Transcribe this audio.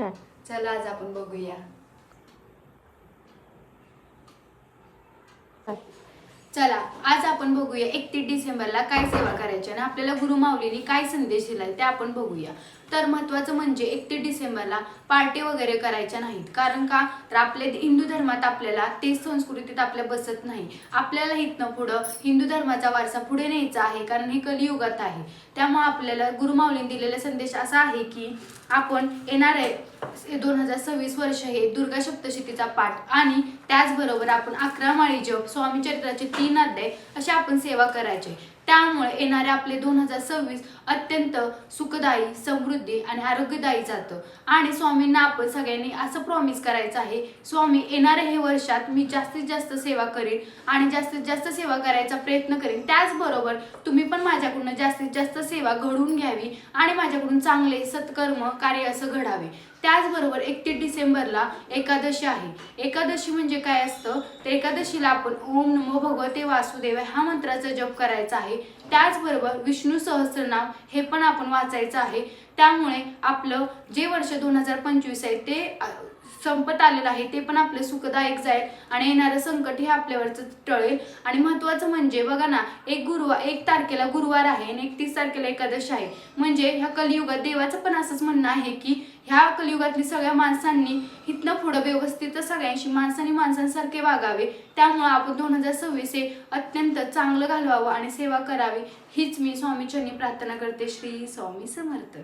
Start चला आज आपण बघूया. चला आज आपण बघूया एकतीस डिसेंबरला काय सेवा करायची आणि आपल्याला गुरुमाऊलीने काय संदेश दिलाय ते आपण बघूया. तर महत्वाचं म्हणजे एकतीस डिसेंबरला पार्टी वगैरे करायच्या नाहीत. कारण का? तर आपल्या हिंदू धर्मात आपल्याला ते संस्कृतीत आपल्या बसत नाही. आपल्याला इथनं पुढं हिंदू धर्माचा वारसा पुढे न्यायचा आहे कारण हे कलियुगात आहे. त्यामुळे आपल्याला गुरुमाऊलीने दिलेला संदेश असा आहे की आपण येणारे दोन हजार सव्वीस वर्ष हे दुर्गा सप्तशतीचा पाठ. आणि त्याचबरोबर आपण अकरा माळी जप स्वामी चरित्राचे तीन अध्याय अशा आपण सेवा करायचे. त्यामुळे येणारे आपले दोन हजार सव्वीस अत्यंत सुखदायी समृद्धी आणि आरोग्यदायी जातं. आणि स्वामींना आपण सगळ्यांनी असं प्रॉमिस करायचं आहे स्वामी येणाऱ्या हे वर्षात मी जास्तीत जास्त सेवा करेन आणि जास्तीत जास्त सेवा करायचा प्रयत्न करेन. त्याचबरोबर तुम्ही पण माझ्याकडून जास्तीत जास्त सेवा घडवून घ्यावी आणि माझ्याकडून चांगले सत्कर्म कार्य असं घडावे. त्याचबरोबर एकतीस डिसेंबरला एकादशी आहे. एकादशी म्हणजे काय असतं? तर एकादशीला आपण ओम नमो भगवते वासुदेव हा मंत्राचा जप करायचा आहे. त्याचबरोबर विष्णू सहस्रनाम हे पण आपण वाचायचं आहे. त्यामुळे आपलं जे वर्ष दोन हजार पंचवीस आहे ते संपत आलेलं आहे ते पण आपलं सुखदायक जाईल आणि येणारं संकट हे आपल्यावरचं टळेल. आणि महत्वाचं म्हणजे बघा ना एक गुरुवार एक तारखेला गुरुवार आहे आणि एक एकतीस तारखेला एकादशी आहे. म्हणजे ह्या कलियुगात देवाचं पण असंच म्हणणं आहे की ह्या कलियुगातली सगळ्या माणसांनी इथनं पुढं व्यवस्थित सगळ्यांशी माणसांनी माणसांसारखे वागावे. त्यामुळे आपण दोन हजार सव्वीस हे अत्यंत चांगलं घालवावं आणि सेवा करावी. हीच मी स्वामीचरणी प्रार्थना करते. श्री स्वामी समर्थ.